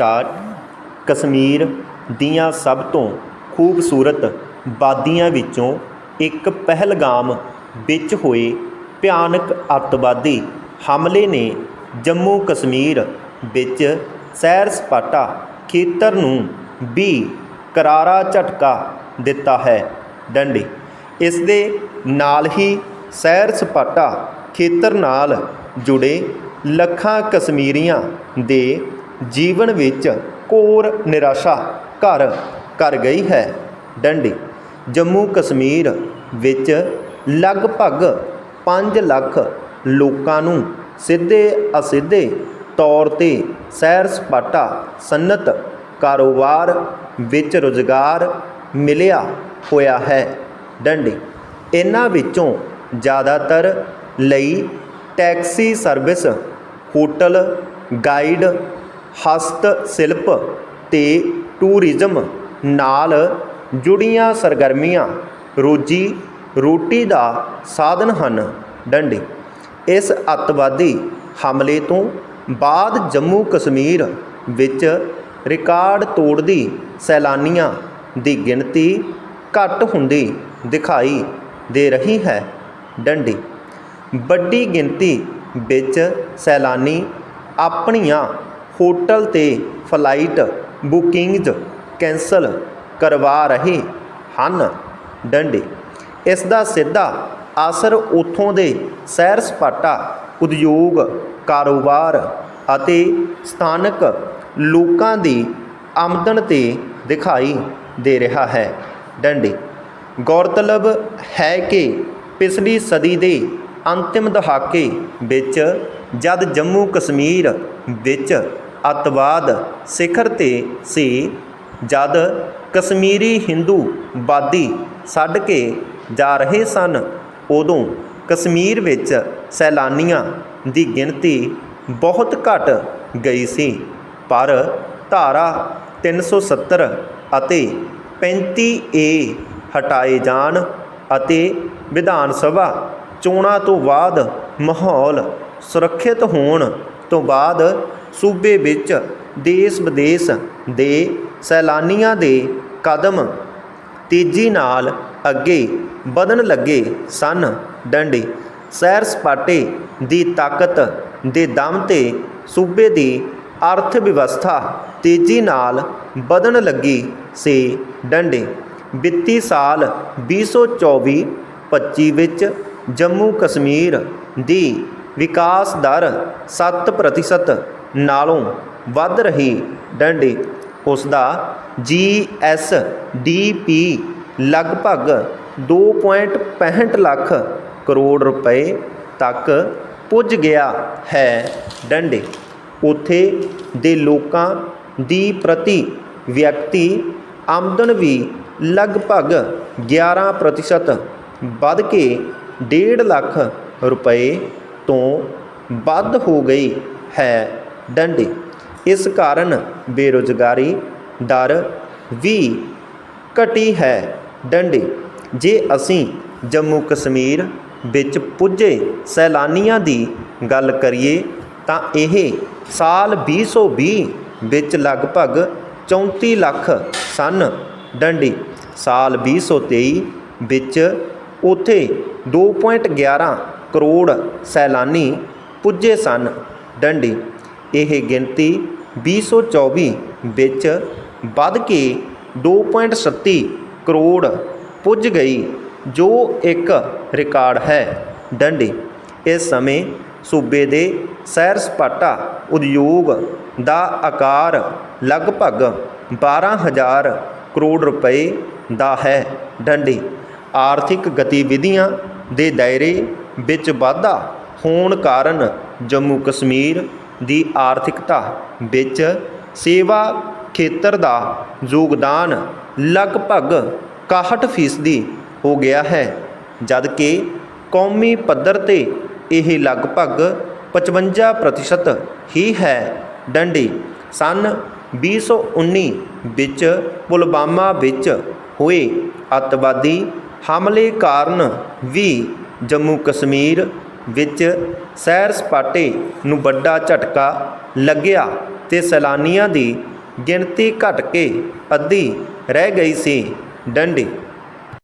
Start Kashmir ਦੀਆਂ ਸਭ ਤੋਂ ਖੂਬਸੂਰਤ ਵਾਦੀਆਂ ਵਿੱਚੋਂ ਇੱਕ ਪਹਿਲਗਾਮ ਵਿੱਚ ਹੋਏ ਭਿਆਨਕ ਅੱਤਵਾਦੀ ਹਮਲੇ ਨੇ ਜੰਮੂ ਕਸ਼ਮੀਰ ਵਿੱਚ ਸੈਰ ਸਪਾਟਾ ਖੇਤਰ ਨੂੰ ਵੀ ਕਰਾਰਾ ਝਟਕਾ ਦਿੱਤਾ ਹੈ। ਡੰਡੀ, ਇਸ ਦੇ ਨਾਲ ਹੀ ਸੈਰ ਸਪਾਟਾ ਖੇਤਰ ਨਾਲ ਜੁੜੇ ਲੱਖਾਂ ਕਸ਼ਮੀਰੀਆਂ ਦੇ ਜੀਵਨ ਵਿੱਚ ਘੋਰ ਨਿਰਾਸ਼ਾ ਘਰ ਕਰ ਗਈ ਹੈ। ਡੰਡੀ, ਜੰਮੂ ਕਸ਼ਮੀਰ ਵਿੱਚ ਲਗਭਗ 5 ਲੱਖ ਲੋਕਾਂ ਨੂੰ ਸਿੱਧੇ ਅਸਿੱਧੇ ਤੌਰ ਤੇ ਸੈਰ ਸਪਾਟਾ ਸਨਅਤ ਕਾਰੋਬਾਰ ਵਿੱਚ ਰੁਜ਼ਗਾਰ ਮਿਲਿਆ ਹੋਇਆ ਹੈ। ਡੰਡੀ, ਇਹਨਾਂ ਵਿੱਚੋਂ ਜ਼ਿਆਦਾਤਰ ਲਈ ਟੈਕਸੀ ਸਰਵਿਸ, ਹੋਟਲ, ਗਾਈਡ ਹਸਤ ਸ਼ਿਲਪ ਤੇ ਟੂਰਿਜ਼ਮ ਨਾਲ ਜੁੜੀਆਂ ਸਰਗਰਮੀਆਂ ਰੋਜੀ ਰੋਟੀ ਦਾ ਸਾਧਨ ਹਨ। ਡੰਡੀ। ਇਸ ਅੱਤਵਾਦੀ ਹਮਲੇ ਤੋਂ ਬਾਅਦ ਜੰਮੂ ਕਸ਼ਮੀਰ ਵਿੱਚ ਰਿਕਾਰਡ ਤੋੜਦੀ ਸੈਲਾਨੀਆਂ ਦੀ ਗਿਣਤੀ ਘੱਟ ਹੁੰਦੀ ਦਿਖਾਈ ਦੇ ਰਹੀ ਹੈ। ਡੰਡੀ। ਵੱਡੀ ਗਿਣਤੀ ਵਿੱਚ ਸੈਲਾਨੀ ਆਪਣੀਆਂ ਹੋਟਲ ਤੇ ਫਲਾਈਟ ਬੁਕਿੰਗਜ਼ ਕੈਂਸਲ ਕਰਵਾ ਰਹੇ ਹਨ। ਡੰਡੇ। ਇਸ ਦਾ ਸਿੱਧਾ ਅਸਰ ਉੱਥੋਂ ਦੇ ਸੈਰ ਸਪਾਟਾ, ਉਦਯੋਗ, ਕਾਰੋਬਾਰ ਅਤੇ ਸਥਾਨਕ ਲੋਕਾਂ ਦੀ ਆਮਦਨ ਤੇ ਦਿਖਾਈ ਦੇ ਰਿਹਾ ਹੈ। ਡੰਡੇ। ਗੌਰਤਲਬ ਹੈ ਕਿ ਪਿਛਲੀ ਸਦੀ ਦੇ ਅੰਤਿਮ ਦਹਾਕੇ ਵਿੱਚ ਜਦ ਜੰਮੂ ਕਸ਼ਮੀਰ ਵਿੱਚ ਅੱਤਵਾਦ ਸਿਖਰ ਤੇ ਸੀ ਜਦ ਕਸ਼ਮੀਰੀ ਹਿੰਦੂ ਬਾਦੀ ਛੱਡ ਕੇ ਜਾ ਰਹੇ ਸਨ, ਉਦੋਂ ਕਸ਼ਮੀਰ ਵਿੱਚ ਸੈਲਾਨੀਆਂ ਦੀ ਗਿਣਤੀ ਬਹੁਤ ਘਟ ਗਈ ਸੀ। ਪਰ ਧਾਰਾ 370 ਅਤੇ 35 ਏ ਹਟਾਏ ਜਾਣ ਅਤੇ ਵਿਧਾਨ ਸਭਾ ਚੋਣਾਂ ਤੋਂ ਬਾਅਦ ਮਾਹੌਲ ਸੁਰੱਖਿਅਤ ਹੋਣ ਤੋਂ ਬਾਅਦ ਸੂਬੇ ਵਿੱਚ ਦੇਸ਼ ਵਿਦੇਸ਼ ਦੇ ਸੈਲਾਨੀਆਂ ਦੇ ਕਦਮ ਤੇਜ਼ੀ ਨਾਲ ਅੱਗੇ ਵਧਣ ਲੱਗੇ ਸਨ। ਡੰਡੇ, ਸੈਰ ਸਪਾਟੇ ਦੀ ਤਾਕਤ ਦੇ ਦਮ ਤੇ ਸੂਬੇ ਦੀ ਅਰਥ ਵਿਵਸਥਾ ਤੇਜ਼ੀ ਨਾਲ ਵਧਣ ਲੱਗੀ ਸੀ। ਡੰਡੇ, ਵਿੱਤੀ ਸਾਲ 2024-25 ਵਿੱਚ ਜੰਮੂ ਕਸ਼ਮੀਰ ਦੀ ਵਿਕਾਸ ਦਰ 7% ਨਾਲੋਂ ਵੱਧ ਰਹੀ ਡੰਡੀ ਉਸ ਦਾ ਪੀ ਲਗਭਗ 2.65 ਲੱਖ ਕਰੋੜ ਰੁਪਏ ਤੱਕ ਪੁੱਜ ਗਿਆ ਹੈ ਡੰਡੇ। ਉਥੇ ਦੇ ਲੋਕਾਂ ਦੀ ਪ੍ਰਤੀ ਵਿਅਕਤੀ ਆਮਦਨ ਵੀ ਲਗਭਗ 11% ਵੱਧ ਕੇ 1.5 ਲੱਖ ਰੁਪਏ ਤੋਂ ਵੱਧ ਹੋ ਗਈ ਹੈ ਡੰਡੇ। ਇਸ ਕਾਰਨ ਬੇਰੁਜ਼ਗਾਰੀ ਦਰ ਵੀ ਘਟੀ ਹੈ। ਡੰਡੇ। ਜੇ ਅਸੀਂ ਜੰਮੂ ਕਸ਼ਮੀਰ ਵਿੱਚ ਪੁੱਜੇ ਸੈਲਾਨੀਆਂ ਦੀ ਗੱਲ ਕਰੀਏ, ਤਾਂ ਇਹ ਸਾਲ 2020 ਵਿੱਚ ਲਗਭਗ 34 ਲੱਖ ਸਨ ਡੰਡੀ। ਸਾਲ 2023 ਵਿੱਚ ਉਥੇ 2.11 ਕਰੋੜ ਸੈਲਾਨੀ ਪੁੱਜੇ ਸਨ ਡੰਡੀ। ਇਹ ਗਿਣਤੀ 2024 ਵਿੱਚ ਵੱਧ ਕੇ 2.37 ਕਰੋੜ ਪੁੱਜ ਗਈ, ਜੋ ਇੱਕ ਰਿਕਾਰਡ ਹੈ। ਡੰਡੀ, ਇਸ ਸਮੇਂ ਸੂਬੇ ਦੇ ਸੈਰ ਸਪਾਟਾ ਉਦਯੋਗ ਦਾ ਆਕਾਰ ਲਗਭਗ 12000 ਕਰੋੜ ਰੁਪਏ ਦਾ ਹੈ। ਡੰਡੀ, ਆਰਥਿਕ ਗਤੀਵਿਧੀਆਂ ਦੇ ਦਾਇਰੇ ਵਿੱਚ ਵਾਧਾ ਹੋਣ ਕਾਰਨ ਜੰਮੂ ਕਸ਼ਮੀਰ ਦੀ ਆਰਥਿਕਤਾ ਵਿੱਚ ਸੇਵਾ ਖੇਤਰ ਦਾ ਯੋਗਦਾਨ ਲਗਭਗ 61% ਹੋ ਗਿਆ ਹੈ, ਜਦਕਿ ਕੌਮੀ ਪੱਧਰ ਤੇ ਇਹ ਲਗਭਗ 55% ਹੀ ਹੈ। ਡੰਡੀ, ਸਨ 2019 ਵਿੱਚ ਪੁਲਵਾਮਾ ਵਿੱਚ ਹੋਏ ਅੱਤਵਾਦੀ ਹਮਲੇ ਕਾਰਨ ਵੀ ਜੰਮੂ ਕਸ਼ਮੀਰ ਵਿੱਚ ਸੈਰ ਸਪਾਟੇ ਨੂੰ ਵੱਡਾ ਝਟਕਾ ਲੱਗਿਆ ਤੇ ਸੈਲਾਨੀਆਂ ਦੀ ਗਿਣਤੀ ਘਟ ਕੇ ਅੱਧੀ ਰਹਿ ਗਈ ਸੀ। ਡੰਡੀ